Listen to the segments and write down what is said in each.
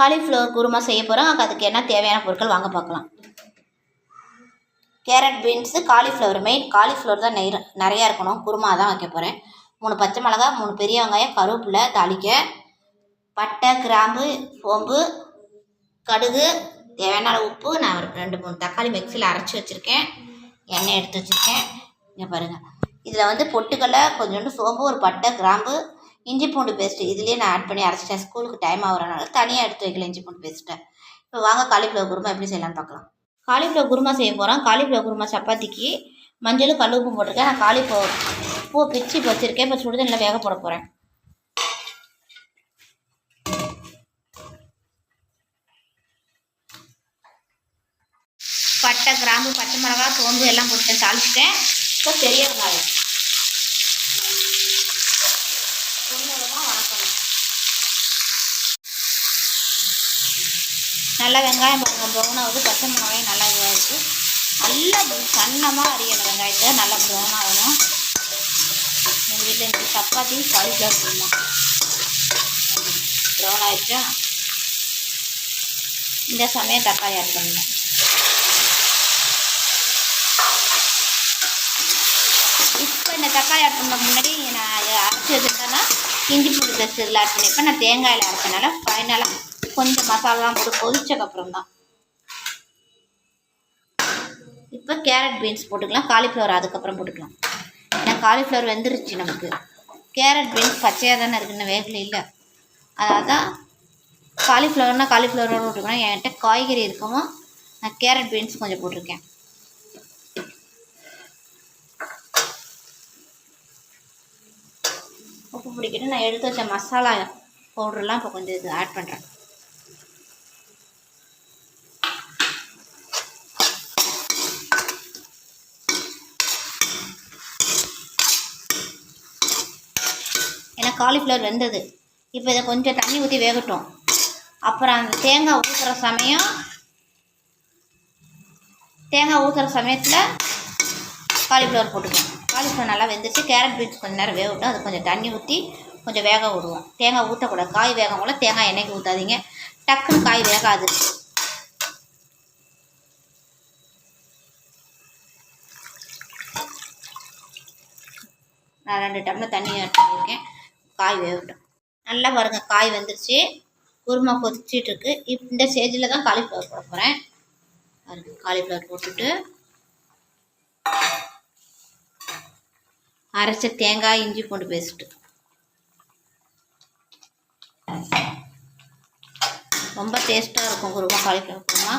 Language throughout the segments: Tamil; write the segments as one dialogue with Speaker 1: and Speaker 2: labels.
Speaker 1: காலிஃப்ளவர் குருமா செய்ய போகிறோம் அதுக்கு என்ன தேவையான பொருட்கள் வாங்க பார்க்கலாம். Carrot beans cauliflower main cauliflower தான் நெய் நிறையா இருக்கணும். குருமா தான் வைக்க போகிறேன் மூணு பச்சை மிளகா மூணு பெரிய வெங்காயம் கருவேப்பிலை தாளிக்க பட்டை கிராம்பு சோம்பு கடுகு தேவையான உப்பு. நான் ஒரு ரெண்டு மூணு தக்காளி மிக்சியில் அரைச்சி வச்சுருக்கேன். எண்ணெய் எடுத்து வச்சுருக்கேன். இங்கே பாருங்கள் இதில் வந்து பொட்டுக்கடலை கொஞ்சோண்டு சோம்பு ஒரு பட்டை கிராம்பு இஞ்சி பூண்டு பேஸ்ட்டு இதுலேயே நான் ஆட் பண்ணி அரைச்சிட்டேன். ஸ்கூலுக்கு டைம் ஆகிறனால தனியாக எடுத்து வைக்கல இஞ்சி பூண்டு பேஸ்ட்டை இப்போ வாங்க காலிஃப்ளவர் குருமா எப்படி செய்யலாம்னு பார்க்கலாம். காலிஃப்ளவர் குருமா செய்ய போகிறோம் காலிஃப்ளவர் குருமா சப்பாத்திக்கு மஞ்சளும் கல் உப்பு போட்டிருக்கேன். நான் காலிஃப்ளவர் பூ பிச்சு இப்போ வச்சுருக்கேன். இப்போ சுடுதண்ணில் வேக போட போகிறேன் பட்டை கிராம்பு பச்சை மிளகா சோம்பு எல்லாம் போட்டு தாளிச்சிட்டேன். இப்போ பெரிய வெங்காயம். நல்லா வெங்காயம் பாருங்கள் ப்ரௌனாகுது பச்சை மிளகாயும் நல்லா இதுவாக இருக்குது நல்லா சன்னமாக அரியணும் வெங்காயத்தை நல்லா ப்ரௌன் எங்கள் வீட்டில் இந்த சப்பாத்தி காலிஃப்ளவர் குருமா ப்ரௌன் ஆகிடுச்சா இந்த சமயம் தக்காளி ஆட் பண்ணணும் இப்போ இந்த தக்காளி ஆட் பண்ண முன்னாடி நான் அரைச்சி வச்சுருந்தேன்னா இஞ்சி பூண்டு பேஸ்ட் இதில் ஆட் பண்ணியிருப்பேன் நான் தேங்காயில் அரைச்சனால ஃபைனலாக கொஞ்சம் மசாலாலாம் போட்டு கொதிச்சக்கப்புறம் தான் இப்போ கேரட் பீன்ஸ் போட்டுக்கலாம் காலிஃப்ளவர் அதுக்கப்புறம் போட்டுக்கலாம். ஏன்னா காலிஃப்ளவர் வெந்துருச்சு நமக்கு. கேரட் பீன்ஸ் பச்சையாக தானே இருக்குன்னு வேகல இல்லை. அதாவது தான் காலிஃப்ளவர்னால் காலிஃப்ளவரோடு போட்டுக்கலாம். என்கிட்ட காய்கறி இருக்கவும் நான் கேரட் பீன்ஸ் கொஞ்சம் போட்டிருக்கேன். உப்பு பிடிக்கிட்டு நான் எடுத்து வச்ச மசாலா பவுடர்லாம் இப்போ கொஞ்சம் இது ஆட் பண்ணுறேன் காலிஃப்ளவர் வெந்தது. இப்போ இதை கொஞ்சம் தண்ணி ஊற்றி வேகட்டும். அப்புறம் அந்த தேங்காய் ஊற்றுற சமயம் தேங்காய் ஊற்றுற சமயத்தில் காலிஃப்ளவர் போட்டுக்கணும். காலிஃப்ளவர் நல்லா வெந்துச்சு கேரட் பீன்ஸ் கொஞ்சம் நேரம் வேகட்டும். அது கொஞ்சம் தண்ணி ஊற்றி கொஞ்சம் வேக விடுவோம். தேங்காய் ஊற்றக்கூடாது காய் வேகம் கூட தேங்காய் எண்ணெய்க்கு ஊற்றாதீங்க டக்குன்னு காய் வேகாது. நான் ரெண்டு டம்ளர் தண்ணி ஆட் பண்ணியிருக்கேன். காய் வேகட்டும். நல்லா பாருங்கள் காய் வந்துருச்சு. குருமா கொதிச்சிட்டு இருக்கு இப் இந்த ஸ்டேஜில் தான் காலிஃப்ளவர் போட போகிறேன் பாருங்க காலிஃப்ளவர் போட்டுட்டு. அரைச்ச தேங்காய் இஞ்சி பூண்டு பேஸ்ட்டு ரொம்ப டேஸ்ட்டாக இருக்கும் குருமா காலிஃப்ளவர் குருமா.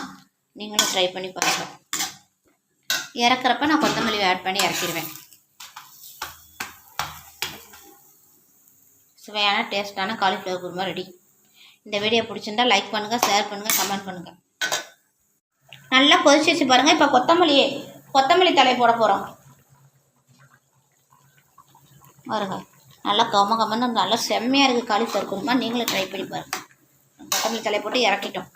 Speaker 1: நீங்களும் ட்ரை பண்ணி பாருங்கள் இறக்குறப்ப நான் கொத்தமல்லி ஆட் பண்ணி இறக்கிடுவேன் சுவையான டேஸ்ட்டான காலிஃப்ளவர் குருமா ரெடி. இந்த வீடியோ பிடிச்சிருந்தா லைக் பண்ணுங்கள் ஷேர் பண்ணுங்கள் கமெண்ட் பண்ணுங்கள் நல்லா கொதிச்சிச்சு பாருங்கள் இப்போ கொத்தமல்லி கொத்தமல்லி தலை போட போகிறோம் வருங்க நல்லா கம கமன்னு நல்லா செம்மையாக இருக்குது காலிஃப்ளவர் குருமா. நீங்களும் ட்ரை பண்ணி பாருங்கள் கொத்தமல்லி தலை போட்டு இறக்கிட்டோம்.